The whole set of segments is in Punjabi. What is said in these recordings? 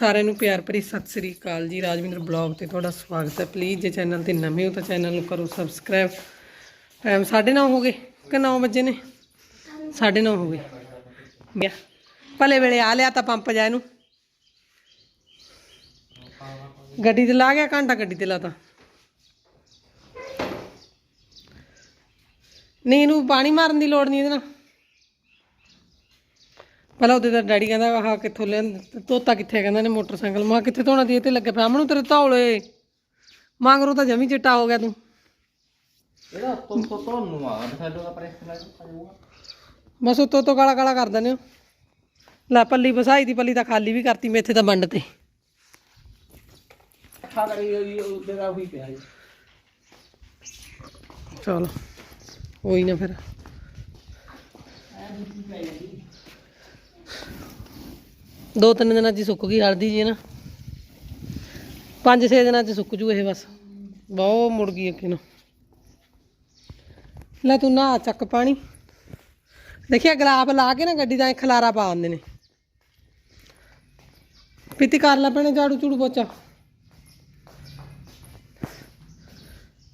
ਸਾਰਿਆਂ ਨੂੰ ਪਿਆਰ ਭਰੀ ਸਤਿ ਸ੍ਰੀ ਅਕਾਲ ਜੀ। ਰਾਜਵਿੰਦਰ ਬਲੌਗ ਤੇ ਤੁਹਾਡਾ ਸਵਾਗਤ ਹੈ। ਪਲੀਜ਼ ਜੇ ਚੈਨਲ ਤੇ ਨਵੇਂ ਹੋ ਤਾਂ ਚੈਨਲ ਨੂੰ ਕਰੋ ਸਬਸਕ੍ਰਾਈਬ ਟਾਈਮ 9:30 ਹੋ ਗਏ ਕਿ 9 ਵਜੇ ਨੇ? 9:30 ਹੋ ਗਏ। ਗਿਆ। ਭਲੇ ਵੇਲੇ ਆ ਲਿਆ ਤਾਂ ਪੰਪ ਜਾ ਇਹਨੂੰ। ਗੱਡੀ ਤੇ ਲਾ ਗਿਆ, ਘੰਟਾ ਗੱਡੀ ਤੇ ਲਾਤਾ। ਨਹੀਂ ਇਹਨੂੰ ਪਾਣੀ ਮਾਰਨ ਦੀ ਲੋੜ ਨਹੀਂ ਇਹਦੇ ਨਾਲ। ਪਹਿਲਾਂ ਉਹਦੇ ਦਾ ਡੈਡੀ ਕਹਿੰਦਾ ਆਹ ਕਿੱਥੋਂ ਲਿਆ ਤੋਤਾ ਕਿੱਥੇ ਕਹਿੰਦਾ ਨੇ ਮੋਟਰਸਾਈਕਲ। ਮਾ ਕਿੱਥੇ ਧੋਣਾ ਦੀ ਇਹ ਤੇ ਲੱਗੇ ਪਿਆ। ਮੈਨੂੰ ਤੇਰੇ ਧੌਲੇ। ਮੰਗਰੋ ਤਾਂ ਜਮੀ ਚਿੱਟਾ ਹੋ ਗਿਆ ਤੂੰ। ਇਹਦਾ ਤੋਂ ਤੋਂ ਤੁਹਾਨੂੰ ਆ। ਦਿਖਾਡੋ ਦਾ ਪ੍ਰੈਸ ਲਾ ਜਾਊਗਾ। ਬਸ ਤੋਂ ਕਾਲਾ ਕਾਲਾ ਕਰ ਲੈ ਪੱਲੀ ਵਸਾਈ ਦੀ ਪੱਲੀ ਤਾਂ ਖਾਲੀ ਵੀ ਕਰਤੀ ਮੇਥੇ ਤਾਂ ਵੰਡ ਤੇ। ਅੱਖਾਂ ਕਰੀ ਹੋਈ ਉਹਦੇ ਦਾ ਹੋਈ ਪਿਆ ਜੀ। ਚਲ ਹੋਈ ਨਾ ਫਿਰ। ਦੋ ਤਿੰਨ ਦਿਨਾਂ 'ਚ ਹੀ ਸੁੱਕ ਗਈ, ਹਲਦੀ ਜੀ ਨਾ। ਪੰਜ ਛੇ ਦਿਨਾਂ 'ਚ ਸੁੱਕ ਜੂ ਇਹ ਬਸ। ਬਹੁਤ ਮੁੜ ਗਈ ਅੱਗੇ ਨੂੰ। ਲੈ ਤੂੰ ਨਾ ਚੱਕ ਪਾਣੀ। ਦੇਖਿਆ ਗਲਾਬ ਲਾ ਕੇ ਨਾ ਗੱਡੀ ਦਾ ਐਂ ਖਲਾਰਾ ਪਾ ਦਿੰਦੇ ਨੇ। ਪਿੱਤੀ ਕਰ ਲੈ ਪੈਣੇ ਝਾੜੂ ਝੂੜੂ ਪੋਚਾ।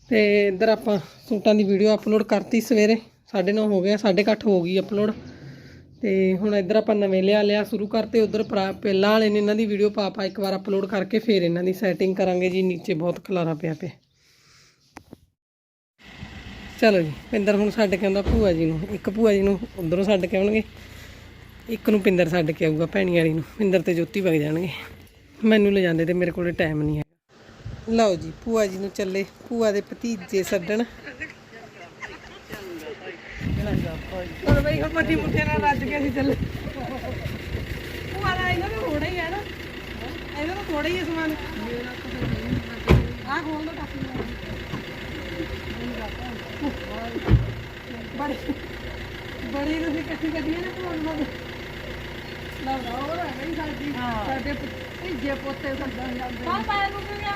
ਤੇ ਇਧਰ ਆਪਾਂ ਸੂਟਾਂ ਦੀ ਵੀਡੀਓ ਅਪਲੋਡ ਕਰਤੀ ਸਵੇਰੇ। 9:30 ਹੋ ਗਿਆ 8:30 ਹੋ ਗਈ ਅਪਲੋਡ ਤੇ ਹੁਣ ਇੱਧਰ ਆਪਾਂ ਨਵੇਂ ਲਿਆ ਲਿਆ ਸ਼ੁਰੂ ਕਰਤੇ, ਉਧਰ ਪਹਿਲਾਂ ਵਾਲੇ ਨੇ ਇਹਨਾਂ ਦੀ ਵੀਡੀਓ ਪਾ ਪਾ ਇੱਕ ਵਾਰ ਅਪਲੋਡ ਕਰਕੇ ਫਿਰ ਇਹਨਾਂ ਦੀ ਸੈਟਿੰਗ ਕਰਾਂਗੇ ਜੀ, ਨੀਚੇ ਬਹੁਤ ਖਲਾਰਾ ਪਿਆ ਪਿਆ। ਚਲੋ ਜੀ, ਪਿੰਦਰ ਹੁਣ ਛੱਡ ਕੇ ਆਉਂਦਾ ਭੂਆ ਜੀ ਨੂੰ। ਇੱਕ ਭੂਆ ਜੀ ਨੂੰ ਉਧਰੋਂ ਛੱਡ ਕੇ ਆਉਣਗੇ, ਇੱਕ ਨੂੰ ਪਿੰਦਰ ਛੱਡ ਕੇ ਆਊਗਾ ਭੈਣੀ ਵਾਲੀ ਨੂੰ। ਪਿੰਦਰ ਤੇ ਜੋਤੀ ਵਗ ਜਾਣਗੇ। ਮੈਨੂੰ ਲੈ ਜਾਂਦੇ ਤੇ ਮੇਰੇ ਕੋਲੇ ਟਾਈਮ ਨਹੀਂ ਹੈ ਲਓ ਜੀ, ਭੂਆ ਜੀ ਨੂੰ ਚੱਲੇ, ਭੂਆ ਦੇ ਭਤੀਜੇ ਛੱਡਣ ਹੋਰ ਬਈ ਹੁਣ ਮੱਠੀ ਮੁੱਠੇ ਨਾਲ ਰੱਜ ਕੇ ਅਸੀਂ ਚੱਲੇ। ਭੂਆ ਦਾ ਇਹਨਾਂ ਨੂੰ ਥੋੜਾ ਹੀ ਹੈ ਨਾ। ਇਹਨਾਂ ਨੂੰ ਥੋੜਾ ਹੀ ਹੈ ਸਮਾਨ। ਆਹ ਖੋਲ ਦੋ ਕਾਫੀ ਬੜੀ ਬੜੀ ਤੁਸੀਂ ਇਕੱਠੀ ਕੱਢੀਆਂ ਨੇ ਭੂਆ ਨੂੰ। ਨਾ ਨਾ ਹੋਰ ਹੈ ਬਈ ਸਾਡੀ। ਸਾਡੇ ਭਤੀਜੇ ਪੋਤੇ ਸੱਦਣ ਜਾਂਦੇ ਹਾਂ ਪਾਇਆ ਨੂੰ ਗਿਆ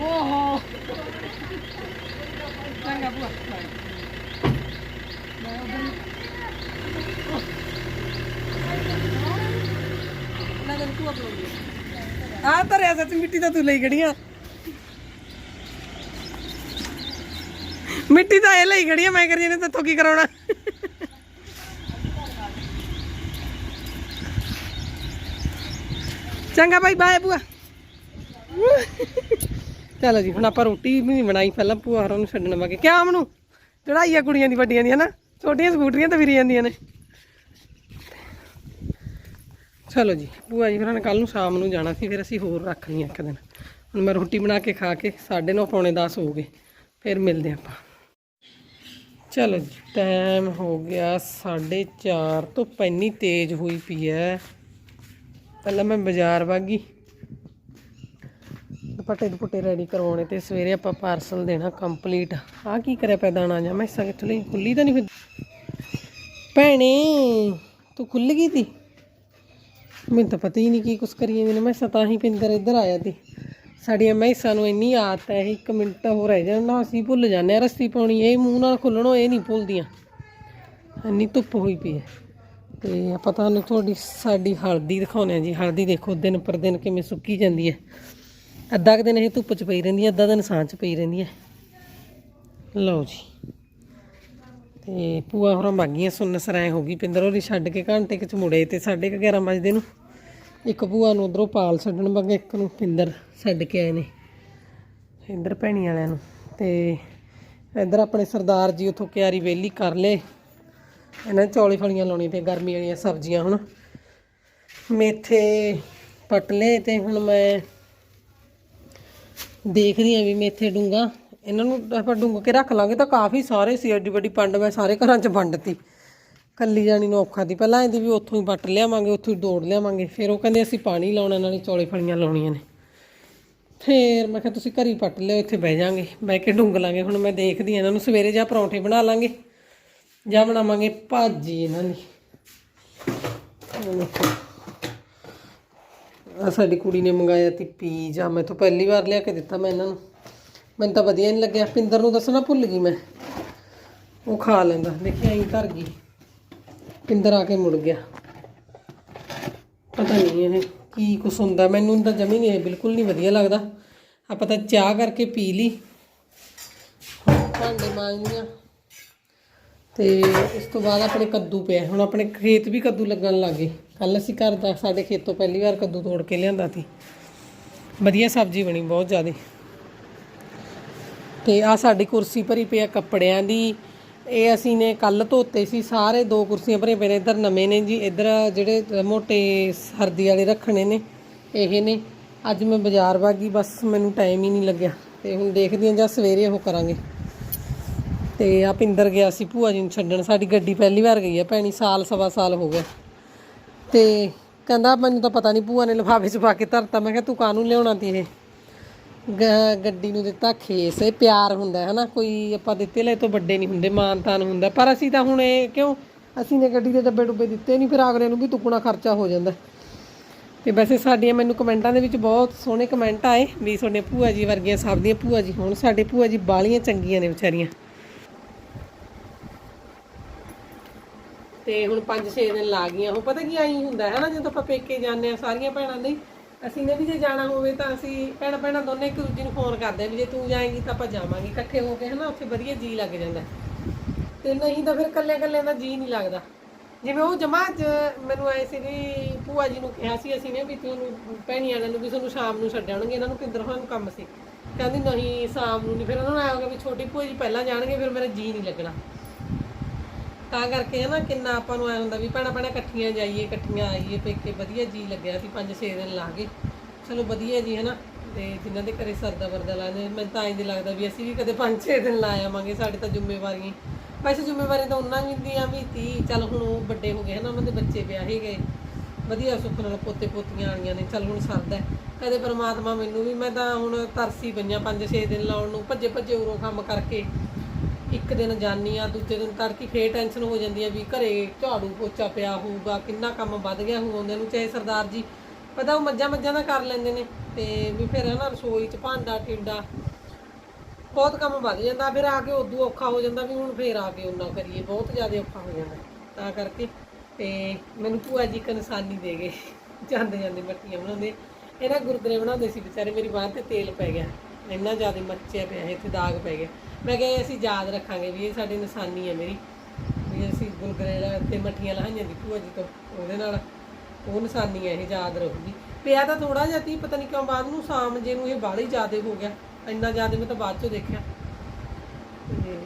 ਓਹੋ। ਚੰਗਾ ਭੂਆ ਬਾਏ ਮੈਂ ਉਧਰ ਨਾ ਨਾ ਤੂੰ ਅਪਲੋਡ ਆ। ਧਰਿਆ ਸੱਚ, ਮਿੱਟੀ ਤਾਂ ਤੂੰ ਲਈ ਗੜੀਆਂ ਮਿੱਟੀ ਤਾਂ ਇਹ ਲਈ ਗੜੀਆਂ ਮੈਂ ਕਰੀ ਨੇ ਤੇਥੋਂ ਕੀ ਕਰਾਉਣਾ। ਚੰਗਾ ਭਾਈ ਬਾਏ ਭੂਆ। ਚਲੋ ਜੀ, ਹੁਣ ਆਪਾਂ ਰੋਟੀ ਵੀ ਨਹੀਂ ਬਣਾਈ ਪਹਿਲਾਂ, ਭੂਆ ਹਰਾਂ ਨੂੰ ਛੱਡਣ ਵਾਗੇ। ਕਿਆ ਮਨੂੰ? ਚੜਾਈ ਕੁੜੀਆਂ ਦੀ ਵੱਡੀਆਂ ਦੀ ਹਨਾ ਛੋਟੀਆਂ ਸਕੂਟਰੀਆਂ ਤੇ ਫਿਰੀ ਜਾਂਦੀਆਂ ਨੇ। ਚਲੋ ਜੀ। ਭੂਆ ਜੀ ਫਿਰ ਨੇ ਕੱਲ ਨੂੰ ਸ਼ਾਮ ਨੂੰ ਜਾਣਾ ਸੀ, ਫਿਰ ਅਸੀਂ ਹੋਰ ਰੱਖ ਲਈਆਂ ਇੱਕ ਦਿਨ। ਹੁਣ ਮੈਂ ਰੋਟੀ ਬਣਾ ਕੇ ਖਾ ਕੇ 9:30 ਪੌਣੇ 10 ਹੋ ਗਏ, ਫਿਰ ਮਿਲਦੇ ਆਪਾਂ। ਚਲੋ ਜੀ ਟਾਈਮ ਹੋ ਗਿਆ 4:30 ਤੋਂ ਪੈਨੀ ਤੇਜ਼ ਹੋਈ ਪਈ ਐ। ਪਹਿਲਾਂ ਮੈਂ ਬਾਜ਼ਾਰ ਵਾਗੀ। ਦੁਪੱਟੇ ਦੁਪੱਟੇ ਰੈਡੀ ਕਰਵਾਉਣੇ ਤੇ ਸਵੇਰੇ ਆਪਾਂ ਪਾਰਸਲ ਦੇਣਾ ਕੰਪਲੀਟ ਆਹ ਕੀ ਕਰਿਆ ਪਿਆ ਦਾਣਾ ਜਾਂ ਮੈਂ ਕਿੱਥੋਂ ਲਈ? ਖੁੱਲੀ ਤਾਂ ਨਹੀਂ ਫਿਰ ਭੈਣੇ, ਤੂੰ ਖੁੱਲ ਗਈ ਤੀ ਮੈਨੂੰ ਤਾਂ ਪਤਾ ਹੀ ਨਹੀਂ ਕੀ ਕੁਛ ਕਰੀਏ ਮੈਨੂੰ ਨੇ। ਮੈਂ ਤਾਂ ਹੀ ਪਿੰਦਰ ਇੱਧਰ ਆਇਆ ਤੇ ਸਾਡੀਆਂ ਮੈਸਾਂ ਨੂੰ ਇੰਨੀ ਆਦਤ ਹੈ, ਇੱਕ ਮਿੰਟ ਹੋ ਰਹਿ ਜਾਣਾ। ਅਸੀਂ ਭੁੱਲ ਜਾਂਦੇ ਆ ਰੱਸੀ ਪਾਉਣੀ ਇਹ ਮੂੰਹ ਨਾਲ ਖੁੱਲਣੋ ਇਹ ਨਹੀਂ ਭੁੱਲਦੀਆਂ। ਇੰਨੀ ਧੁੱਪ ਹੋਈ ਪਈ ਹੈ। ਤੇ ਆਪਾਂ ਤੁਹਾਨੂੰ ਤੁਹਾਡੀ, ਸਾਡੀ ਹਲਦੀ ਦਿਖਾਉਂਦੇ ਆ ਜੀ। ਹਲਦੀ ਦੇਖੋ, ਦਿਨ ਪਰ ਦਿਨ ਕਿਵੇਂ ਸੁੱਕੀ ਜਾਂਦੀ ਹੈ। ਅੱਧਾ ਕੁ ਦਿਨ ਇਹ ਧੁੱਪ 'ਚ ਪਈ ਰਹਿੰਦੀ ਹੈ, ਅੱਧਾ ਦਿਨ ਛਾਂ 'ਚ ਪਈ ਰਹਿੰਦੀ ਹੈ। ਲਓ ਜੀ। ਤੇ ਭੂਆ ਹੋਰਾਂ ਬਾਗੀਆਂ ਸੁੰਨ ਸਰਾਏ ਹੋ ਗਈ। ਪਿੰਦਰ ਹੋਰੀ ਛੱਡ ਕੇ ਘੰਟੇ ਕੁ ਮੁੜੇ ਤੇ ਸਾਢੇ ਕੁ 11 ਵਜੇ ਨੂੰ ਇੱਕ ਭੂਆ ਨੂੰ ਉਧਰੋਂ ਪਾਲ ਛੱਡਣ ਵਗੇ ਇੱਕ ਨੂੰ ਪਿੰਦਰ ਛੱਡ ਕੇ ਆਏ ਨੇ ਇੰਦਰ ਭੈਣੀ ਵਾਲਿਆਂ ਨੂੰ। ਤੇ ਇੱਧਰ ਆਪਣੇ ਸਰਦਾਰ ਜੀ ਉਥੋਂ ਕਿਆਰੀ ਵੇਲੀ ਕਰ ਲਏ। ਇਹਨਾਂ ਨੇ ਚੌਲੀ ਫਲੀਆਂ ਲਾਉਣੀ ਤੇ ਗਰਮੀ ਵਾਲੀਆਂ ਸਬਜ਼ੀਆਂ ਹੁਣ। ਮੇਥੇ ਪਟ ਲਏ ਤੇ ਹੁਣ ਮੈਂ ਦੇਖਦੀ ਆ ਵੀ ਮੇਥੇ ਡੂੰਗਾ ਇਹਨਾਂ ਨੂੰ ਆਪਾਂ ਡੂੰਗ ਕੇ ਰੱਖ ਲਾਂਗੇ ਤਾਂ ਕਾਫੀ ਸਾਰੇ ਸੀ, ਐਡੀ ਵੱਡੀ ਪੰਡ ਮੈਂ ਸਾਰੇ ਘਰਾਂ 'ਚ ਵੰਡਤੀ। ਕੱਲੀ ਜਾਣੀ ਨੂੰ ਔਖਾ ਦੀ ਪਹਿਲਾਂ ਇਹਦੀ ਵੀ ਉੱਥੋਂ ਹੀ ਵੱਟ ਲਿਆਵਾਂਗੇ, ਉੱਥੋਂ ਹੀ ਦੌੜ ਲਿਆਵਾਂਗੇ। ਫਿਰ ਉਹ ਕਹਿੰਦੇ ਅਸੀਂ ਪਾਣੀ ਲਾਉਣਾ ਨਾਲੇ ਚੌਲੇ ਫਲੀਆਂ ਲਾਉਣੀਆਂ ਨੇ। ਫੇਰ ਮੈਂ ਕਿਹਾ, ਤੁਸੀਂ ਘਰੀ ਪੱਟ ਲਿਓ, ਇੱਥੇ ਬਹਿ ਜਾਾਂਗੇ। ਬਹਿ ਕੇ ਡੁੰਗ ਲਾਂਗੇ। ਹੁਣ ਮੈਂ ਦੇਖਦੀ ਆ ਇਹਨਾਂ ਨੂੰ ਸਵੇਰੇ ਜਾਂ ਪਰੌਂਠੇ ਬਣਾ ਲਾਂਗੇ ਜਾਂ ਬਣਾਵਾਂਗੇ ਭਾਜੀ ਇਹਨਾਂ ਦੀ। ਸਾਡੀ ਕੁੜੀ ਨੇ ਮੰਗਾਇਆ ਤੀ ਪੀਜ਼ਾ। ਮੈਂ ਤਾਂ ਪਹਿਲੀ ਵਾਰ ਲਿਆ ਕੇ ਦਿੱਤਾ ਮੈਂ ਇਹਨਾਂ ਨੂੰ। ਮੈਨੂੰ ਤਾਂ ਵਧੀਆ ਨਹੀਂ ਲੱਗਿਆ। ਪਿੰਦਰ ਨੂੰ ਦੱਸਣਾ ਭੁੱਲ ਗਈ ਮੈਂ। ਉਹ ਖਾ ਲੈਂਦਾ। ਦੇਖਿਆ ਐਂ ਧਰ ਗਈ। ਪਿੰਦਰ ਆ ਕੇ ਮੁੜ ਗਿਆ। ਪਤਾ ਨਹੀਂ ਇਹ ਕੀ ਕੁਛ ਹੁੰਦਾ। ਮੈਨੂੰ ਤਾਂ ਜਮੀ ਨਹੀਂ ਇਹ ਬਿਲਕੁਲ ਨਹੀਂ ਵਧੀਆ ਲੱਗਦਾ। ਆਪਾਂ ਤਾਂ ਚਾਹ ਕਰਕੇ ਪੀ ਲਈ। ਭਾਂਡੇ ਮਾਂਜੀਆਂ ਤੇ ਇਸ ਤੋਂ ਬਾਅਦ ਆਪਣੇ ਕੱਦੂ ਪਿਆ। ਹੁਣ ਆਪਣੇ ਖੇਤ ਵੀ ਕੱਦੂ ਲੱਗਣ ਲੱਗੇ ਕੱਲ ਅਸੀਂ ਘਰ ਦਾ ਸਾਡੇ ਖੇਤੋਂ ਪਹਿਲੀ ਵਾਰ ਕੱਦੂ ਤੋੜ ਕੇ ਲਿਆਂਦਾ ਸੀ। ਵਧੀਆ ਸਬਜ਼ੀ ਬਣੀ ਬਹੁਤ ਜ਼ਿਆਦਾ। ਤੇ ਆ ਸਾਡੀ ਕੁਰਸੀ ਭਰੀ ਪਈ ਆ ਕੱਪੜਿਆਂ ਦੀ। ਇਹ ਅਸੀਂ ਨੇ ਕੱਲ ਧੋਤੇ ਸੀ, ਸਾਰੇ ਦੋ ਕੁਰਸੀਆਂ ਭਰੀਆਂ ਪਏ ਨੇ, ਇੱਧਰ ਨਵੇਂ ਨੇ ਜੀ, ਇੱਧਰ ਜਿਹੜੇ ਮੋਟੇ ਸਰਦੀ ਵਾਲੇ ਰੱਖਣੇ ਨੇ, ਇਹ ਨੇ। ਅੱਜ ਮੈਂ ਬਾਜ਼ਾਰ ਵਾਗੀ, ਬਸ ਮੈਨੂੰ ਟਾਈਮ ਹੀ ਨਹੀਂ ਲੱਗਿਆ। ਤੇ ਹੁਣ ਦੇਖਦੀ ਹਾਂ, ਜਾਂ ਸਵੇਰੇ ਉਹ ਕਰਾਂਗੇ। ਤੇ ਆ ਪਿੰਦਰ ਗਿਆ ਸੀ ਭੂਆ ਜੀ ਨੂੰ ਛੱਡਣ, ਸਾਡੀ ਗੱਡੀ ਪਹਿਲੀ ਵਾਰ ਗਈ ਆ ਭੈਣੀ, ਸਾਲ ਸਵਾ ਸਾਲ ਹੋ ਗਿਆ। ਤੇ ਕਹਿੰਦਾ, ਮੈਨੂੰ ਤਾਂ ਪਤਾ ਨਹੀਂ ਭੂਆ ਨੇ ਲਿਫਾਫੇ 'ਚ ਪਾ ਕੇ ਧਰਤਾ। ਮੈਂ ਕਿਹਾ, ਤੂੰ ਕਾਹਨੂੰ ਲਿਆਉਣਾ ਤੀ ਇਹ? ਗੱਡੀ ਨੂੰ ਦਿੱਤਾ ਖੇਸ, ਇਹ ਪਿਆਰ ਹੁੰਦਾ ਹੈ ਹਨਾ, ਕੋਈ ਆਪਾਂ ਦਿੱਤੇ ਲੈ ਤੋਂ ਵੱਡੇ ਨਹੀਂ ਹੁੰਦੇ, ਮਾਨਤਾਨ ਹੁੰਦਾ, ਪਰ ਅਸੀਂ ਤਾਂ ਹੁਣ ਇਹ ਕਿਉਂ, ਅਸੀਂ ਨੇ ਗੱਡੀ ਦੇ ਡੱਬੇ ਡੁੱਬੇ ਦਿੱਤੇ ਨਹੀਂ, ਫਿਰ ਅਗਲੇ ਨੂੰ ਵੀ ਤੁਕਣਾ ਖਰਚਾ ਹੋ ਜਾਂਦਾ। ਤੇ ਵੈਸੇ ਸਾਡੀਆਂ ਮੈਨੂੰ ਕਮੈਂਟਾਂ ਦੇ ਵਿੱਚ ਬਹੁਤ ਸੋਹਣੇ ਕਮੈਂਟ ਆਏ, ਵੀ ਤੁਹਾਡੇ ਭੂਆ ਜੀ ਵਰਗੀਆਂ ਸਭ ਦੀਆਂ ਭੂਆ ਜੀ ਹੁਣ, ਸਾਡੇ ਭੂਆ ਜੀ ਬਾਲੀਆਂ ਚੰਗੀਆਂ ਨੇ ਵਿਚਾਰੀਆਂ। ਤੇ ਹੁਣ 5-6 ਦਿਨ ਲਾ ਗਈਆਂ, ਉਹ ਪਤਾ ਕੀ ਆਈ ਹੁੰਦਾ ਹੈ ਨਾ, ਜਦੋਂ ਆਪਾਂ ਪੇਕੇ ਜਾਂਦੇ ਆ ਸਾਰੀਆਂ ਭੈਣਾਂ ਦੇ ਅਸੀਂ ਨੇ ਵੀ ਜੇ ਜਾਣਾ ਹੋਵੇ ਤਾਂ ਅਸੀਂ ਭੈਣਾਂ ਭੈਣਾਂ ਦੋਨੇ ਇੱਕ ਦੂਜੇ ਨੂੰ ਫੋਨ ਕਰਦੇ ਆ ਵੀ ਜੇ ਤੂੰ ਜਾਏਂਗੀ ਤਾਂ ਆਪਾਂ ਜਾਵਾਂਗੇ। ਇਕੱਠੇ ਹੋ ਕੇ ਹਨਾ, ਉੱਥੇ ਵਧੀਆ ਜੀ ਲੱਗ ਜਾਂਦਾ। ਤੇ ਨਹੀਂ ਤਾਂ ਫਿਰ ਇਕੱਲੇ ਇਕੱਲੇ ਦਾ ਜੀ ਨਹੀਂ ਲੱਗਦਾ। ਜਿਵੇਂ ਉਹ ਜਮਾ ਚ ਮੈਨੂੰ ਆਏ ਸੀ ਵੀ ਭੂਆ ਜੀ ਨੂੰ ਕਿਹਾ ਸੀ ਅਸੀਂ ਨੇ ਵੀ ਤੁਹਾਨੂੰ ਭੈਣੀ ਵਾਲਿਆਂ ਨੂੰ ਵੀ ਤੁਹਾਨੂੰ ਸ਼ਾਮ ਨੂੰ ਛੱਡ ਆਉਣਗੇ, ਇਹਨਾਂ ਨੂੰ ਪਿੰਦਰ ਹੋਣ ਨੂੰ ਕੰਮ ਸੀ। ਕਹਿੰਦੀ ਨਹੀਂ, ਸ਼ਾਮ ਨੂੰ ਨਹੀਂ। ਫਿਰ ਉਹਨਾਂ ਨੂੰ ਆਇਆ ਹੋਗਾ ਵੀ ਛੋਟੀ ਭੂਆ ਜੀ ਪਹਿਲਾਂ ਜਾਣਗੇ, ਫਿਰ ਮੇਰਾ ਜੀ ਨਹੀਂ ਲੱਗਣਾ। ਤਾਂ ਕਰਕੇ ਹੈ ਨਾ ਕਿੰਨਾ ਆਪਾਂ ਨੂੰ ਐ ਹੁੰਦਾ ਵੀ ਭੈਣਾਂ ਭੈਣਾਂ ਇਕੱਠੀਆਂ ਜਾਈਏ, ਇਕੱਠੀਆਂ ਆਈਏ ਪੇਕੇ ਵਧੀਆ ਜੀ ਲੱਗਿਆ ਸੀ 5-6 ਦਿਨ ਲਾ ਗਏ ਚਲੋ ਵਧੀਆ ਜੀ ਹੈ ਨਾ ਤੇ ਜਿਨ੍ਹਾਂ ਦੇ ਘਰੇ ਸਰਦਾ ਵਰਦਾ ਲਾਣੇ ਮੈਨੂੰ ਤਾਂ ਇੰਜ ਲੱਗਦਾ ਵੀ ਅਸੀਂ ਵੀ ਕਦੇ 5-6 ਦਿਨ ਲਾ ਆਵਾਂਗੇ, ਸਾਡੇ ਤਾਂ ਜ਼ਿੰਮੇਵਾਰੀਆਂ। ਵੈਸੇ ਜ਼ਿੰਮੇਵਾਰੀ ਤਾਂ ਉਹਨਾਂ ਵੀ ਦੀਆਂ ਵੀ ਤੀ ਚੱਲ ਹੁਣ ਉਹ ਵੱਡੇ ਹੋ ਗਏ ਹੈ ਨਾ ਉਹਨਾਂ ਦੇ ਬੱਚੇ ਵਿਆਹੇ ਗਏ। ਵਧੀਆ ਸੁੱਖ ਨਾਲ ਪੋਤੇ ਪੋਤੀਆਂ ਆਣੀਆਂ ਨੇ, ਚੱਲ ਹੁਣ ਸਰਦਾ। ਹੈ। ਕਦੇ ਪਰਮਾਤਮਾ ਮੈਨੂੰ ਵੀ, ਮੈਂ ਤਾਂ ਹੁਣ ਤਰਸੀ ਪਈਆਂ 5-6 ਦਿਨ ਲਾਉਣ ਨੂੰ, ਭੱਜੇ ਭੱਜੇ ਉਰੋਂ ਕੰਮ ਕਰਕੇ। ਇੱਕ ਦਿਨ ਜਾਨੀ ਆ, ਦੂਜੇ ਦਿਨ ਤੜਕੀ ਫੇਰ ਟੈਨਸ਼ਨ ਹੋ ਜਾਂਦੀ ਆ ਵੀ ਘਰੇ ਝਾੜੂ ਪੋਚਾ ਪਿਆ ਹੋਊਗਾ, ਕਿੰਨਾ ਕੰਮ ਵੱਧ ਗਿਆ ਹੋਊ ਉਹਨਾਂ ਨੂੰ, ਚਾਹੇ ਸਰਦਾਰ ਜੀ, ਪਤਾ ਉਹ ਮੱਝਾਂ ਮੱਝਾਂ ਦਾ ਕਰ ਲੈਂਦੇ ਨੇ ਤੇ ਵੀ ਫਿਰ ਹਨਾ ਰਸੋਈ 'ਚ ਭਾਂਡਾ, ਟਿੰਡਾ, ਬਹੁਤ ਕੰਮ ਵੱਧ ਜਾਂਦਾ, ਫਿਰ ਆ ਕੇ ਉਦੋਂ ਔਖਾ ਹੋ ਜਾਂਦਾ ਵੀ ਹੁਣ ਫੇਰ ਆ ਕੇ ਉਹਨਾਂ ਕਰੀਏ, ਬਹੁਤ ਜ਼ਿਆਦਾ ਔਖਾ ਹੋ ਜਾਂਦਾ, ਤਾਂ ਕਰਕੇ ਤੇ ਮੈਨੂੰ ਭੂਆ ਜੀ ਇੱਕ ਨਿਸ਼ਾਨੀ ਦੇ ਗਏ, ਜਾਂਦੇ ਜਾਂਦੇ ਮੱਟੀਆਂ ਬਣਾਉਂਦੇ ਇਹਨਾਂ ਗੁਰਦੁਆਰੇ ਬਣਾਉਂਦੇ ਸੀ ਵਿਚਾਰੇ, ਮੇਰੀ ਬਾਂਹ ਤੇ ਤੇਲ ਪੈ ਗਿਆ, ਇੰਨਾ ਜ਼ਿਆਦਾ ਮੱਚਿਆ ਪਿਆ, ਇੱਥੇ ਦਾਗ ਪੈ ਗਿਆ। ਮੈਂ ਕਿਹਾ ਇਹ ਅਸੀਂ ਯਾਦ ਰੱਖਾਂਗੇ ਵੀ ਇਹ ਸਾਡੀ ਨਿਸ਼ਾਨੀ ਹੈ ਮੇਰੀ, ਵੀ ਅਸੀਂ ਗੁਰਦੁਆਰੇ ਤੇ ਮੱਠੀਆਂ ਲਾਹਾਈਆਂ ਦੀ ਭੂਆ ਜੀ ਤੋਂ, ਉਹਦੇ ਨਾਲ ਉਹ ਨਿਸ਼ਾਨੀ ਹੈ ਇਹ ਯਾਦ ਰਹੂਗੀ। ਪਿਆ ਤਾਂ ਥੋੜਾ ਜਿਹਾ ਤੀ ਪਤਾ ਨਹੀਂ ਕਿਉਂ ਬਾਅਦ ਨੂੰ ਸ਼ਾਮ ਜੇ ਨੂੰ ਇਹ ਬਾਹਲਾ ਹੀ ਜ਼ਿਆਦਾ ਹੋ ਗਿਆ, ਇੰਨਾ ਜ਼ਿਆਦਾ ਮੈਂ ਤਾਂ ਬਾਅਦ ਚੋਂ ਦੇਖਿਆ। ਤੇ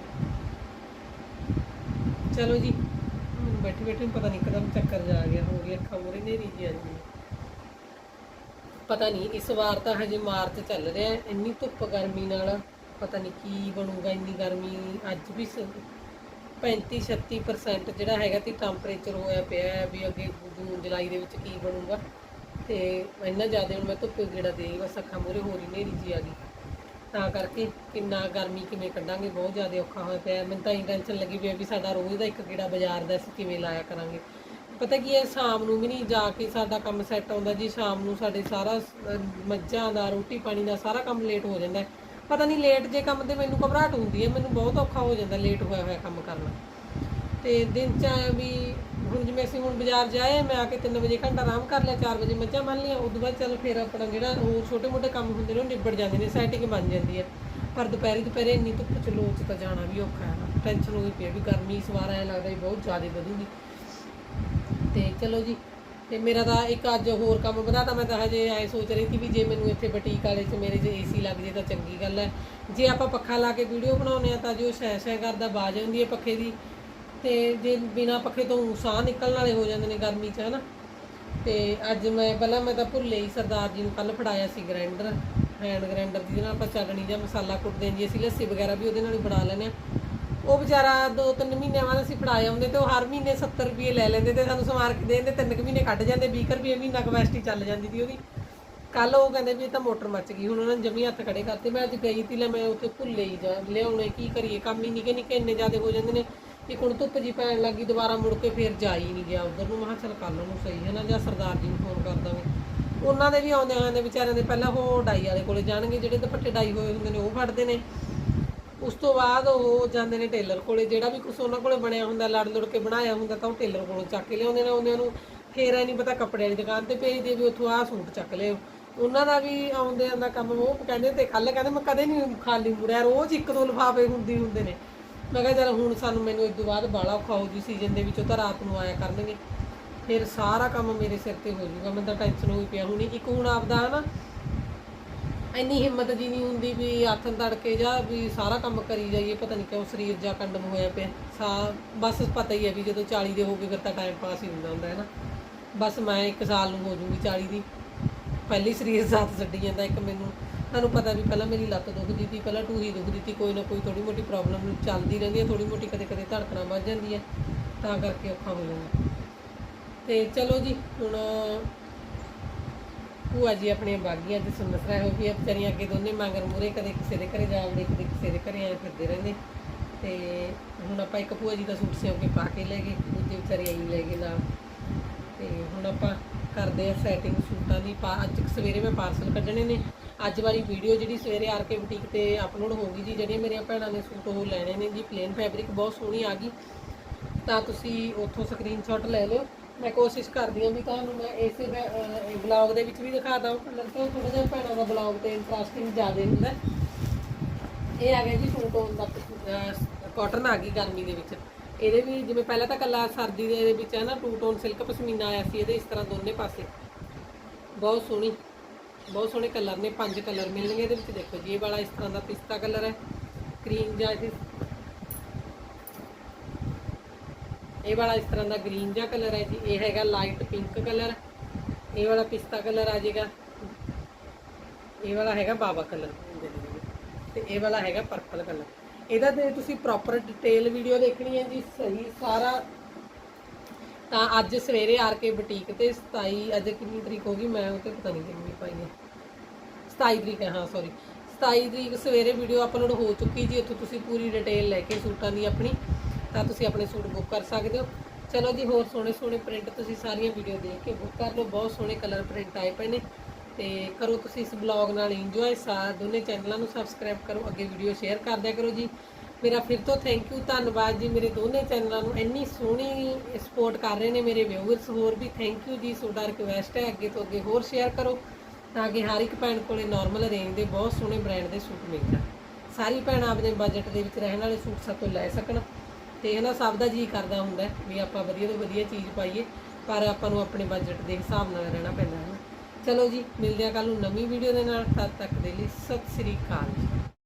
ਚਲੋ ਜੀ ਮੈਨੂੰ ਬੈਠੀ ਬੈਠੀ ਨੂੰ ਪਤਾ ਨਹੀਂ ਕਦਮ ਚੱਕਰ ਜਾ ਗਿਆ, ਹੋ ਗਿਆ ਅੱਖਾਂ ਮੂਰੇ ਨੇਰੀ ਜੀ ਆ ਪਤਾ ਨਹੀਂ, ਇਸ ਵਾਰ ਤਾਂ ਹਜੇ ਮਾਰਚ ਚੱਲ ਰਿਹਾ, ਇੰਨੀ ਧੁੱਪ ਗਰਮੀ ਨਾਲ ਪਤਾ ਨਹੀਂ ਕੀ ਬਣੂਗਾ ਇੰਨੀ ਗਰਮੀ, ਅੱਜ ਵੀ 35 36% ਜਿਹੜਾ ਹੈਗਾ ਤੇ ਟੈਂਪਰੇਚਰ ਹੋਇਆ ਪਿਆ ਹੈ ਵੀ ਅੱਗੇ ਜੂਨ ਜੁਲਾਈ ਦੇ ਵਿੱਚ ਕੀ ਬਣੂਗਾ। ਤੇ ਇੰਨਾ ਜ਼ਿਆਦਾ ਹੁਣ ਮੈਂ ਧੁੱਪੇ ਗੇੜਾ ਦੇ ਬਸ ਅੱਖਾਂ ਮੂਰੇ ਹੋ ਰਹੀ ਨੇਰੀ ਜੀ ਆ ਗਈ। ਤਾਂ ਕਰਕੇ ਕਿੰਨਾ ਗਰਮੀ ਕਿਵੇਂ ਕੱਢਾਂਗੇ, ਬਹੁਤ ਜ਼ਿਆਦਾ ਔਖਾ ਹੋਇਆ ਪਿਆ। ਮੈਨੂੰ ਤਾਂ ਇਹ ਟੈਨਸ਼ਨ ਲੱਗੀ ਪਈ ਵੀ ਸਾਡਾ ਰੋਜ਼ ਦਾ ਇੱਕ ਗੇੜਾ ਬਾਜ਼ਾਰ ਦਾ ਅਸੀਂ ਕਿਵੇਂ ਲਾਇਆ ਕਰਾਂਗੇ। ਪਤਾ ਕੀ ਹੈ, ਸ਼ਾਮ ਨੂੰ ਵੀ ਨਹੀਂ ਜਾ ਕੇ ਸਾਡਾ ਕੰਮ ਸੈੱਟ ਆਉਂਦਾ ਜੀ, ਸ਼ਾਮ ਨੂੰ ਸਾਡੇ ਸਾਰਾ ਮੱਝਾਂ ਦਾ, ਰੋਟੀ ਪਾਣੀ ਦਾ ਸਾਰਾ ਕੰਮ ਲੇਟ ਹੋ ਜਾਂਦਾ ਪਤਾ ਨਹੀਂ ਲੇਟ ਜੇ ਕੰਮ ਤੇ ਮੈਨੂੰ ਘਬਰਾਹਟ ਹੁੰਦੀ ਹੈ, ਮੈਨੂੰ ਬਹੁਤ ਔਖਾ ਹੋ ਜਾਂਦਾ ਲੇਟ ਹੋਇਆ ਹੋਇਆ ਕੰਮ ਕਰਨਾ। ਤੇ ਦਿਨ ਚ ਆਇਆ ਵੀ ਹੁਣ ਜਿਵੇਂ ਅਸੀਂ ਹੁਣ ਬਾਜ਼ਾਰ ਜਾਏ, ਮੈਂ ਆ ਕੇ 3 ਵਜੇ ਘੰਟਾ ਆਰਾਮ ਕਰ ਲਿਆ 4 ਵਜੇ ਮੱਝਾਂ ਬੰਨ ਲਿਆ ਉਦੋਂ ਬਾਅਦ ਚੱਲ ਫਿਰ ਆਪਣਾ ਜਿਹੜਾ ਹੋਰ ਛੋਟੇ ਮੋਟੇ ਕੰਮ ਹੁੰਦੇ ਨੇ ਉਹ ਨਿਬੜ ਜਾਂਦੇ ਨੇ ਸੈਟਿੰਗ ਬਣ ਜਾਂਦੀ ਹੈ। ਪਰ ਦੁਪਹਿਰੀ ਦੁਪਹਿਰੇ ਇੰਨੀ ਧੁੱਪ ਚ ਲੋਚ ਤਾਂ ਜਾਣਾ ਵੀ ਔਖਾ ਹੈ ਨਾ ਟੈਨਸ਼ਨ ਹੋਈ ਪਈ ਹੈ ਵੀ ਗਰਮੀ ਇਸ ਵਾਰ ਐ ਲੱਗਦਾ ਵੀ ਬਹੁਤ ਜ਼ਿਆਦਾ ਵਧੂਗੀ। ਤੇ ਚਲੋ ਜੀ ਤੇ ਮੇਰਾ ਤਾਂ ਇੱਕ ਅੱਜ ਹੋਰ ਕੰਮ ਵਧਾਤਾ ਮੈਂ ਤਾਂ ਹਜੇ ਐ ਸੋਚ ਰਹੀ ਸੀ ਵੀ ਜੇ ਮੈਨੂੰ ਇੱਥੇ ਬਟੀਕ ਵਾਲੇ 'ਚ ਮੇਰੇ ਜੇ ਏਸੀ ਲੱਗ ਜੇ ਤਾਂ ਚੰਗੀ ਗੱਲ ਹੈ। ਜੇ ਆਪਾਂ ਪੱਖਾ ਲਾ ਕੇ ਵੀਡੀਓ ਬਣਾਉਂਦੇ ਆ ਤਾਂ ਜੋ ਸ਼ੈ ਸ਼ੈ ਕਰਦਾ ਬਾਜ ਆਉਂਦੀ ਹੈ ਪੱਖੇ ਦੀ, ਤੇ ਜੇ ਬਿਨਾ ਪੱਖੇ ਤੋਂ ਸਾਹ ਨਿਕਲਣ ਵਾਲੇ ਹੋ ਜਾਂਦੇ ਨੇ ਗਰਮੀ 'ਚ, ਹਨਾ। ਤੇ ਅੱਜ ਮੈਂ, ਪਹਿਲਾਂ ਮੈਂ ਤਾਂ ਭੁੱਲੇ ਹੀ ਸਰਦਾਰ ਜੀ ਨੂੰ ਕੱਲ ਫੜਾਇਆ ਸੀ ਗ੍ਰਾਈਂਡਰ ਹੈਂਡ ਗ੍ਰਾਈਂਡਰ ਜਿਹਦੇ ਨਾਲ ਆਪਾਂ ਚਟਣੀ ਜਾਂ ਮਸਾਲਾ ਕੁੱਟਦੇ ਹਾਂ, ਜੀ ਅਸੀਂ ਲੱਸੀ ਵਗੈਰਾ ਵੀ ਉਹਦੇ ਨਾਲ ਹੀ ਬਣਾ ਲੈਂਦੇ ਆ ਉਹ ਵਿਚਾਰਾ 2-3 ਮਹੀਨਿਆਂ ਬਾਅਦ ਅਸੀਂ ਫੜਾਏ ਆਉਂਦੇ ਤੇ ਉਹ ਹਰ ਮਹੀਨੇ 70 ਰੁਪਏ ਲੈ ਲੈਂਦੇ ਤੇ ਸਾਨੂੰ ਸਮਾਰ ਕੇ ਦੇ ਦਿੰਦੇ, ਤਿੰਨ ਕੁ ਮਹੀਨੇ ਕੱਢ ਜਾਂਦੇ 20 ਕੁ ਰੁਪਏ ਮਹੀਨਾ ਕਪੈਸਿਟੀ ਚੱਲ ਜਾਂਦੀ ਸੀ ਉਹਦੀ। ਕੱਲ ਉਹ ਕਹਿੰਦੇ ਵੀ ਇਹ ਤਾਂ ਮੋਟਰ ਮੱਚ ਗਈ, ਹੁਣ ਉਹਨਾਂ ਨੇ ਜਮੀ ਹੱਥ ਖੜੇ ਕਰਤੇ, ਮੈਂ ਅੱਜ ਗਈ ਤੀ, ਲੈ ਮੈਂ ਉੱਥੇ ਭੁੱਲੇ ਹੀ ਜਾ ਲਿਆਉਣੇ ਕੀ ਕਰੀਏ, ਕੰਮ ਹੀ ਨਿੱਕੇ ਨਿੱਕੇ ਇੰਨੇ ਜ਼ਿਆਦਾ ਹੋ ਜਾਂਦੇ ਨੇ ਕਿ ਹੁਣ ਧੁੱਪ ਜੀ ਪੈਣ ਲੱਗੀ ਦੁਬਾਰਾ ਮੁੜ ਕੇ ਫੇਰ ਜਾ ਹੀ ਨਹੀਂ ਗਿਆ ਉਧਰ ਨੂੰ। ਮੈਂ ਕਿਹਾ ਚੱਲ ਕੱਲ ਨੂੰ ਸਹੀ ਹੈ ਨਾ, ਜਾਂ ਸਰਦਾਰ ਜੀ ਨੂੰ ਫੋਨ ਕਰ ਦਾਂਗੇ। ਉਹਨਾਂ ਦੇ ਵੀ ਆਉਂਦੇ ਆਉਂਦੇ ਵਿਚਾਰਿਆਂ ਦੇ ਪਹਿਲਾਂ ਉਹ ਡਾਈ ਵਾਲੇ ਕੋਲੇ ਜਾਣਗੇ, ਜਿਹੜੇ ਦੁਪੱਟੇ ਡਾਈ ਹੋਏ ਹੁੰਦੇ ਨੇ, ਉਹ ਫੜਦੇ ਨੇ। ਉਸ ਤੋਂ ਬਾਅਦ ਉਹ ਜਾਂਦੇ ਨੇ ਟੇਲਰ ਕੋਲੇ, ਜਿਹੜਾ ਵੀ ਕੁਛ ਉਹਨਾਂ ਕੋਲੇ ਬਣਿਆ ਹੁੰਦਾ, ਲੜ ਲੜ ਕੇ ਬਣਾਇਆ ਹੁੰਦਾ, ਤਾਂ ਉਹ ਟੇਲਰ ਕੋਲੋਂ ਚੱਕ ਕੇ ਲਿਆਉਂਦੇ ਨੇ, ਉਹਨਾਂ ਨੂੰ ਫੇਰ ਐ ਨਹੀਂ ਪਤਾ ਕੱਪੜਿਆਂ ਦੀ ਦੁਕਾਨ ਤੇ ਭੇਜ ਦੇ ਵੀ ਉੱਥੋਂ ਆਹ ਸੂਟ ਚੱਕ ਲਿਓ। ਉਹਨਾਂ ਦਾ ਵੀ ਆਉਂਦੇ ਦਾ ਕੰਮ ਉਹ ਕਹਿੰਦੇ ਤੇ ਕੱਲ ਕਹਿੰਦੇ ਮੈਂ ਕਦੇ ਨਹੀਂ ਖਾਲੀ ਮੁੜਿਆ, ਰੋਜ਼ ਇੱਕ ਦੋ ਲਿਫਾਫੇ ਹੁੰਦੀ ਹੁੰਦੇ ਨੇ। ਮੈਂ ਕਿਹਾ ਚਲ ਹੁਣ ਸਾਨੂੰ ਮੈਨੂੰ ਇਸ ਤੋਂ ਬਾਅਦ ਬਾਲਾ ਔਖਾ ਹੋ ਜੂ, ਸੀਜ਼ਨ ਦੇ ਵਿੱਚ ਉਹ ਤਾਂ ਰਾਤ ਨੂੰ ਆਇਆ ਕਰਨਗੇ। ਫਿਰ ਸਾਰਾ ਕੰਮ ਮੇਰੇ ਸਿਰ ਤੇ ਹੋ ਜਾਊਗਾ ਮੈਨੂੰ ਤਾਂ ਟੈਨਸ਼ਨ ਹੋਈ ਪਿਆ ਹੁਣ ਇੱਕ ਹੁਣ ਆਪਦਾ ਨਾ ਇੰਨੀ ਹਿੰਮਤ ਜੀ ਨਹੀਂ ਹੁੰਦੀ ਵੀ ਹੱਥ ਤੜਕੇ ਜਾ ਵੀ ਸਾਰਾ ਕੰਮ ਕਰੀ ਜਾਈਏ, ਪਤਾ ਨਹੀਂ ਕਿਉਂ ਸਰੀਰ ਜਾ ਕੰਡਮ ਹੋਇਆ ਪਿਆ। ਸਾ, ਬਸ ਪਤਾ ਹੀ ਹੈ ਵੀ ਜਦੋਂ 40 ਦੇ ਹੋ ਗਏ, ਫਿਰ ਤਾਂ ਟਾਈਮ ਪਾਸ ਹੀ ਹੁੰਦਾ ਹੁੰਦਾ, ਹੈ ਨਾ? ਬਸ ਮੈਂ ਇੱਕ ਸਾਲ ਨੂੰ ਹੋ ਜੂਗੀ 40 ਦੀ। ਪਹਿਲੀ ਸਰੀਰ ਸਾਥ ਛੱਡੀ ਜਾਂਦਾ ਇੱਕ ਮੈਨੂੰ। ਤੁਹਾਨੂੰ ਪਤਾ ਵੀ ਪਹਿਲਾਂ ਮੇਰੀ ਲੱਤ ਦੁਖਦੀ ਸੀ, ਪਹਿਲਾਂ ਟੂਹੀ ਦੁਖਦੀ ਸੀ, ਕੋਈ ਨਾ ਕੋਈ ਥੋੜੀ ਮੋਟੀ ਪ੍ਰੋਬਲਮ ਚੱਲਦੀ ਰਹਿੰਦੀ ਹੈ ਥੋੜੀ ਮੋਟੀ ਕਦੇ ਕਦੇ ਧੜਕਣਾ ਵੱਜ ਜਾਂਦੀ ਹੈ ਤਾਂ ਕਰਕੇ ਔਖਾ ਹੋ ਜਾਂਦਾ। ਤੇ ਚਲੋ ਜੀ, ਹੁਣ ਭੂਆ ਜੀ ਆਪਣੀਆਂ ਬਾਗੀਆਂ ਤੇ ਸੁਣਸ ਰਹੇ ਹੋ ਵੀ ਇਹ ਵਿਚਾਰੀਆਂ ਅੱਗੇ ਦੋਨੇ ਮੰਗਰ ਮੂਰੇ ਕਦੇ ਕਿਸੇ ਦੇ ਘਰੇ ਜਾਂਦੇ ਕਦੇ ਕਿਸੇ ਦੇ ਘਰੇ ਆਏ ਫਿਰਦੇ ਰਹਿੰਦੇ। ਤੇ ਹੁਣ ਆਪਾਂ ਇੱਕ ਭੂਆ ਜੀ ਦਾ ਸੂਟ ਸਿਉਂ ਕੇ ਪਾ ਕੇ ਲੈ ਗਏ, ਦੂਜੇ ਵਿਚਾਰੀ ਆਈ ਲੈ ਗਏ ਨਾਲ। ਤੇ ਹੁਣ ਆਪਾਂ ਕਰਦੇ ਆ ਸੈਟਿੰਗ ਸੂਟਾਂ ਦੀ, ਪਾ ਅੱਜ ਸਵੇਰੇ ਮੈਂ ਪਾਰਸਲ ਕੱਢਣੇ ਨੇ। ਅੱਜ ਵਾਲੀ ਵੀਡੀਓ ਜਿਹੜੀ ਸਵੇਰੇ ਆਰ ਕੇ ਬੁਟੀਕ ਤੇ ਅਪਲੋਡ ਹੋਊਗੀ ਜੀ, ਜਿਹੜੀਆਂ ਮੇਰੀਆਂ ਭੈਣਾਂ ਨੇ ਸੂਟ ਉਹ ਲੈਣੇ ਨੇ ਜੀ ਪਲੇਨ ਫੈਬਰਿਕ ਬਹੁਤ ਸੋਹਣੀ ਆ ਗਈ। ਤਾਂ ਤੁਸੀਂ ਉੱਥੋਂ ਸਕਰੀਨਸ਼ਾਟ ਲੈ ਲਿਓ। ਮੈਂ ਕੋਸ਼ਿਸ਼ ਕਰਦੀ ਹਾਂ ਵੀ ਤੁਹਾਨੂੰ ਮੈਂ ਇਸੇ ਬਲੌਗ ਦੇ ਵਿੱਚ ਵੀ ਦਿਖਾ ਦਾਂ ਕਲਰ ਤੋਂ ਥੋੜਾ ਜਿਹਾ ਭੈਣਾਂ ਦਾ ਬਲੌਗ ਤੇ ਇੰਟਰਸਟਿੰਗ ਜ਼ਿਆਦਾ ਹੁੰਦਾ ਇਹ ਆ ਗਿਆ ਜੀ ਸੂਟ on ਦਾ ਕਾਟਨ ਆ ਗਈ ਗਰਮੀ ਦੇ ਵਿੱਚ। ਇਹਦੇ ਵੀ ਜਿਵੇਂ ਪਹਿਲਾਂ ਤਾਂ ਕੱਲਾ ਸਰਦੀ ਦੇ ਵਿੱਚ ਹੈ ਨਾ ਟੂ ਟੋਨ ਸਿਲਕ ਪਸ਼ਮੀਨਾ ਆਇਆ ਸੀ ਇਹਦੇ, ਇਸ ਤਰ੍ਹਾਂ ਦੋਨੇ ਪਾਸੇ। ਬਹੁਤ ਸੋਹਣੀ, ਬਹੁਤ ਸੋਹਣੇ ਕਲਰ ਨੇ, ਪੰਜ ਕਲਰ ਮਿਲਣਗੇ ਇਹਦੇ ਵਿੱਚ। ਦੇਖੋ ਜੀ, ਇਹ ਵਾਲਾ ਇਸ ਤਰ੍ਹਾਂ ਦਾ ਪਿਸਤਾ ਕਲਰ ਹੈ। ਕਰੀਮ ਜਾਂ ਇਹਦੇ ਇਹ ਵਾਲਾ ਇਸ ਤਰ੍ਹਾਂ ਦਾ ਗ੍ਰੀਨ ਜਿਹਾ ਕਲਰ ਹੈ ਜੀ, ਇਹ ਹੈਗਾ ਲਾਈਟ ਪਿੰਕ ਕਲਰ ਇਹ ਵਾਲਾ ਪਿਸਤਾ ਕਲਰ ਆ ਜਾਏਗਾ ਇਹ ਵਾਲਾ ਹੈਗਾ ਬਾਬਾ ਕਲਰ ਤੇ ਇਹ ਵਾਲਾ ਹੈਗਾ ਪਰਪਲ ਕਲਰ ਇਹਦਾ ਤੇ ਤੁਸੀਂ ਪ੍ਰੋਪਰ ਡਿਟੇਲ ਵੀਡੀਓ ਦੇਖਣੀ ਹੈ ਜੀ, ਸਹੀ ਸਾਰਾ। ਤਾਂ ਅੱਜ ਸਵੇਰੇ ਆਰ ਕੇ ਬੁਟੀਕ ਤੇ 27 ਅੱਜ ਕਿੰਨੀ ਤਰੀਕ ਹੋ ਗਈ, ਮੈਂ ਉਹ ਤੇ ਪਤਾ ਨਹੀਂ ਕਿੰਨੀ ਪਾਈ ਹੈ। 27 ਤਰੀਕ ਹੈ, ਹਾਂ ਸੌਰੀ 27 ਤਰੀਕ ਸਵੇਰੇ ਵੀਡੀਓ ਅਪਲੋਡ ਹੋ ਚੁੱਕੀ ਜੀ, ਉੱਥੋਂ ਤੁਸੀਂ ਪੂਰੀ ਡਿਟੇਲ ਲੈ ਕੇ ਸੂਟਾਂ ਦੀ ਆਪਣੀ। ਤਾਂ ਤੁਸੀਂ ਆਪਣੇ ਸੂਟ ਬੁੱਕ ਕਰ ਸਕਦੇ ਹੋ। ਚਲੋ ਜੀ, ਹੋਰ ਸੋਹਣੇ ਸੋਹਣੇ ਪ੍ਰਿੰਟ ਤੁਸੀਂ ਸਾਰੀਆਂ ਵੀਡੀਓ ਦੇਖ ਕੇ ਬੁੱਕ ਕਰ ਲਓ। ਬਹੁਤ ਸੋਹਣੇ ਕਲਰ ਪ੍ਰਿੰਟ ਆਏ ਪਏ ਨੇ। ਤੇ ਕਰੋ ਤੁਸੀਂ ਇਸ ਬਲੌਗ ਨਾਲ ਇੰਜੋਏ ਸਾਰ ਦੋਨੇ ਚੈਨਲਾਂ ਨੂੰ ਸਬਸਕ੍ਰਾਈਬ ਕਰੋ। ਅੱਗੇ ਵੀਡੀਓ ਸ਼ੇਅਰ ਕਰਦਿਆ ਕਰੋ ਜੀ। ਮੇਰਾ ਫਿਰ ਤੋਂ ਥੈਂਕ ਯੂ ਧੰਨਵਾਦ ਜੀ। ਮੇਰੇ ਦੋਨੇ ਚੈਨਲਾਂ ਨੂੰ ਇੰਨੀ ਸੋਹਣੀ ਸਪੋਰਟ ਕਰ ਰਹੇ ਨੇ ਮੇਰੇ ਵਿਊਅਰਸ ਹੋਰ ਵੀ ਥੈਂਕ ਯੂ ਜੀ। ਤੁਹਾਡਾ ਰਿਕਵੈਸਟ ਹੈ। ਅੱਗੇ ਤੋਂ ਅੱਗੇ ਹੋਰ ਸ਼ੇਅਰ ਕਰੋ। ਤਾਂ ਕਿ ਹਰ ਇੱਕ ਭੈਣ ਕੋਲੇ ਨਾਰਮਲ ਰੇਂਜ ਦੇ ਬਹੁਤ ਸੋਹਣੇ ਬ੍ਰਾਂਡ ਦੇ ਸੂਟ ਮਿਲ ਜਾਣ। ਸਾਰੀ ਭੈਣ ਆਪਣੇ ਬਜਟ ਦੇ ਵਿੱਚ ਰਹਿਣ ਵਾਲੇ ਸੂਟ ਸਾਤੋਂ ਲੈ ਸਕਣ। ਤੇ ਇਹਨਾਂ ਸਭ ਦਾ ਜੀ ਕਰਦਾ ਹੁੰਦਾ ਵੀ ਆਪਾਂ ਵਧੀਆ ਤੋਂ ਵਧੀਆ ਚੀਜ਼ ਪਾਈਏ, ਪਰ ਆਪਾਂ ਨੂੰ ਆਪਣੇ ਬਜਟ ਦੇ ਹਿਸਾਬ ਨਾਲ ਰਹਿਣਾ ਪੈਂਦਾ ਹੈ ਚਲੋ ਜੀ, ਮਿਲਦੇ ਆ ਕੱਲ ਨੂੰ ਨਵੀਂ ਵੀਡੀਓ ਦੇ ਨਾਲ, ਤਦ ਤੱਕ ਦੇ ਲਈ ਸਤਿ ਸ੍ਰੀ ਅਕਾਲ ਜੀ।